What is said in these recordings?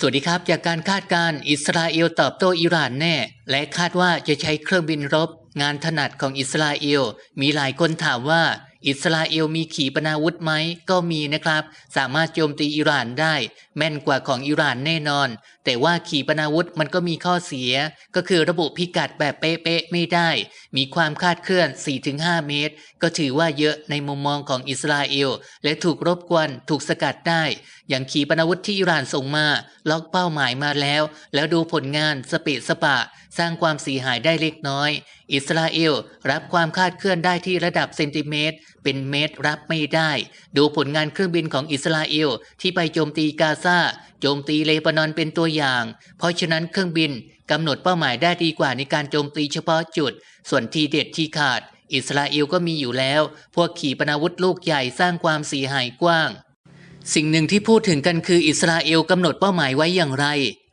สวัสดีครับ จากการคาดการอิสราเอลตอบโต้อิหร่านแน่ และคาดว่าจะใช้เครื่องบินรบ งานถนัดของอิสราเอล มีหลายคนถามว่า อิสราเอลมีขีปนาวุธไหมก็มีนะครับ สามารถโจมตีอิหร่านได้ แม่นกว่าของอิหร่านแน่นอน แต่ว่าขีปนาวุธมันก็มีข้อเสีย ก็คือระบุพิกัดแบบเป๊ะๆไม่ได้ มีความคาดเคลื่อน 4-5 เมตร ก็ถือว่าเยอะในมุมมองของอิสราเอล และถูกรบกวนถูกสกัดได้ อย่างขีปนาวุธที่อิหร่านส่งมา ล็อกเป้าหมายมาแล้ว แล้วดูผลงานสเปะสปะ สร้างความเสียหายได้เล็กน้อย อิสราเอลรับความคาดเคลื่อนได้ที่ระดับเซนติเมตร เป็นเมตรรับไม่ได้ ดูผลงานเครื่องบินของอิสราเอลที่ไปโจมตีกาซาโจมตีเลบานอนเป็นตัวอย่าง เพราะฉะนั้นเครื่องบินกำหนดเป้าหมายได้ดีกว่าในการโจมตีเฉพาะจุด ส่วนทีเด็ดที่ขาด อิสราเอลก็มีอยู่แล้ว พวกขีปนาวุธลูกใหญ่สร้างความเสียหายกว้าง สิ่งหนึ่งที่พูดถึงกันคืออิสราเอลกำหนดเป้าหมายไว้อย่างไร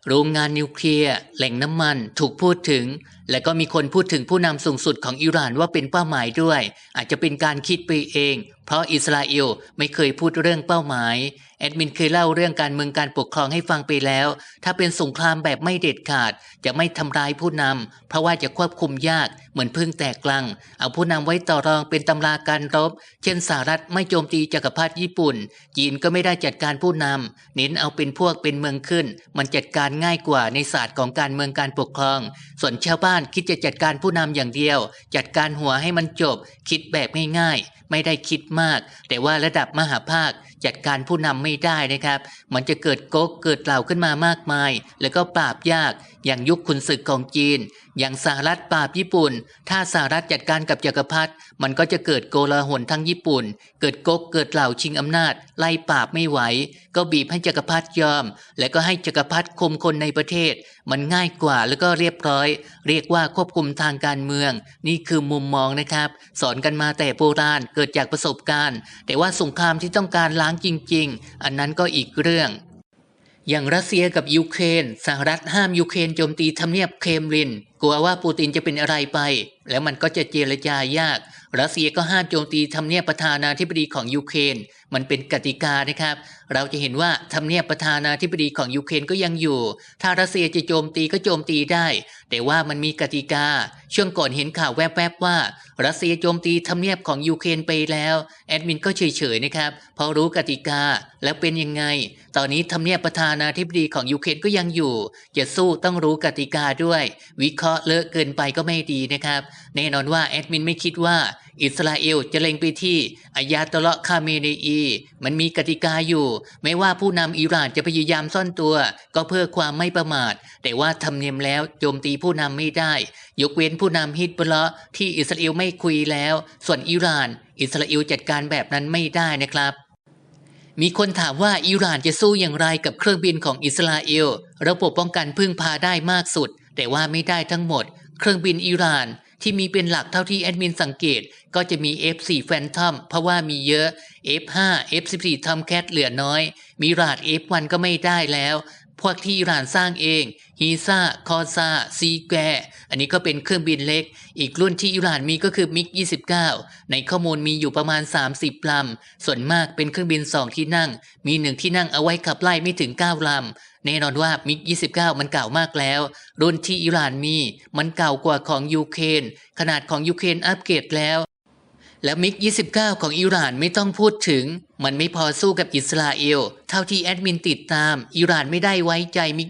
โรงงานนิวเคลียร์แหล่งน้ำมันถูกพูดถึง และก็มีคนพูดถึงผู้นำสูงสุดของอิหร่านว่าเป็นเป้าหมายด้วย อาจจะเป็นการคิดไปเอง เพราะอิสราเอลไม่เคยพูดเรื่องเป้าหมาย แอดมินเคยเล่าเรื่องการเมืองการปกครองให้ฟังไปแล้ว ถ้าเป็นสงครามแบบไม่เด็ดขาด จะไม่ทำร้ายผู้นำเพราะว่าจะควบคุมยากเหมือนพึ่งแตกกลัง เอาผู้นำไว้ต่อรองเป็นตำราการรบ เช่นสหรัฐไม่โจมตีจักรพรรดิญี่ปุ่น จีนก็ไม่ได้จัดการผู้นำเน้นเอาเป็นพวกเป็นเมืองขึ้น มันจัดการง่ายกว่าในศาสตร์ของการเมืองการปกครอง ส่วนชาวบ้านคิดจะจัดการผู้นำอย่างเดียว จัดการหัวให้มันจบ คิดแบบง่ายๆ ไม่ได้คิดมาก แต่ว่าระดับมหาภาคจัดการผู้นำไม่ได้นะครับ มันจะเกิดก๊กเกิดเหล่าขึ้นมามากมาย แล้วก็ปราบยากอย่างยุคขุนศึกของจีน อย่างสหรัฐปราบญี่ปุ่น ถ้าสหรัฐจัดการกับจักรพรรดิมันก็จะเกิดโกลาหลทั้งญี่ปุ่น เกิดก๊กเกิดเหล่าชิงอำนาจ ไล่ปราบไม่ไหว ก็บีบให้จักรพรรดิยอม และก็ให้จักรพรรดิคุมคนในประเทศ มันง่ายกว่าแล้วก็เรียบร้อย เรียกว่าควบคุมทางการเมือง นี่คือมุมมองนะครับ สอนกันมาแต่โบราณเกิดจากประสบการณ์ แต่ว่าสงครามที่ต้องการล้างจริง ๆ อันนั้นก็อีกเรื่อง อย่างรัสเซียกับยูเครนสหรัฐห้ามยูเครนโจมตีทำเนียบเคมริน กลัวว่าปูตินจะเป็นอะไรไป แล้วมันก็จะเจรจายาก รัสเซียก็ห้ามโจมตีทำเนียบประธานาธิบดีของยูเครนมันเป็นกติกานะครับ เราจะเห็นว่าทำเนียบประธานาธิบดีของยูเครนก็ยังอยู่ ถ้ารัสเซียจะโจมตีก็โจมตีได้ แต่ว่ามันมีกติกา ช่วงก่อนเห็นข่าวแวบๆว่า รัสเซียโจมตีทำเนียบของยูเครนไปแล้ว แอดมินก็เฉยๆนะครับ เพราะรู้กติกาแล้วเป็นยังไง ตอนนี้ทำเนียบประธานาธิบดีของยูเครนก็ยังอยู่ จะสู้ต้องรู้กติกาด้วย วิเคราะห์เลอะเกินไปก็ไม่ดีนะครับ แน่นอนว่าแอดมินไม่คิดว่า อิสราเอลจะเล็งไปที่อายาตเลาะคาเมเนอี มันมีกติกาอยู่ ไม่ว่าผู้นำอิหร่านจะพยายามซ่อนตัว ก็เพื่อความไม่ประมาท แต่ว่าทำเนียมแล้วโจมตีผู้นำไม่ได้ ยกเว้นผู้นำฮิตบลาะห์ที่อิสราเอลไม่คุยแล้ว ส่วนอิหร่าน อิสราเอลจัดการแบบนั้นไม่ได้นะครับมีคนถามว่าอิหร่านจะสู้อย่างไรกับเครื่องบินของอิสราเอล ระบบป้องกันพึ่งพาได้มากสุด แต่ว่าไม่ได้ทั้งหมด เครื่องบินอิหร่าน ที่มีเป็นหลักเท่าที่แอดมินสังเกต ก็จะมี F4 Phantom เพราะว่ามีเยอะ F5 F14 Tomcat เหลือน้อย มีราด F1 ก็ไม่ได้แล้ว พวกที่อิหร่านสร้างเองฮีซ่าคอซาซีแกอันนี้ก็เป็นเครื่องบินเล็ก อีกรุ่นที่อิหร่านมีก็คือมิก 29 ในข้อมูลมีอยู่ประมาณ 30 ลำ ส่วนมากเป็นเครื่องบิน 2 ที่นั่ง มีหนึ่งที่นั่งเอาไว้ขับไล่ไม่ถึง 9 ลำ แน่นอนว่ามิก 29 มันเก่ามากแล้ว รุ่นที่อิหร่านมีมันเก่ากว่าของยูเครนขนาดของยูเครนอัปเกรดแล้ว แล้วมิก 29 ของอิหร่านไม่ต้องพูดถึงมันไม่พอสู้กับอิสราเอล เท่าที่แอดมินติดตาม อิหร่านไม่ได้ไว้ใจมิก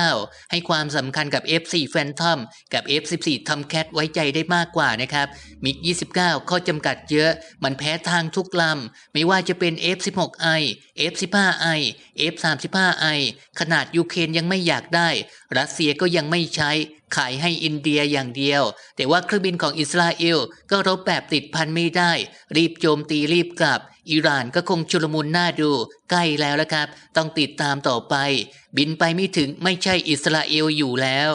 29 ให้ความสำคัญกับ F4 Phantom กับ F14 Tomcat ไว้ใจได้มากกว่านะครับ มิก 29 ข้อจำกัดเยอะ มันแพ้ทางทุกลำ ไม่ว่าจะเป็น F16i F15i F35i ขนาดยูเครนยังไม่อยากได้ รัสเซียก็ยังไม่ใช้ขายให้อินเดียอย่างเดียว แต่ว่าเครื่องบินของอิสราเอลก็รบแบบติดพันไม่ได้ รีบโจมตีรีบกลับ อิหร่านก็คงชุลมุนน่าดูใกล้แล้วละครับ ต้องติดตามต่อไป บินไปไม่ถึงไม่ใช่อิสราเอลอยู่แล้ว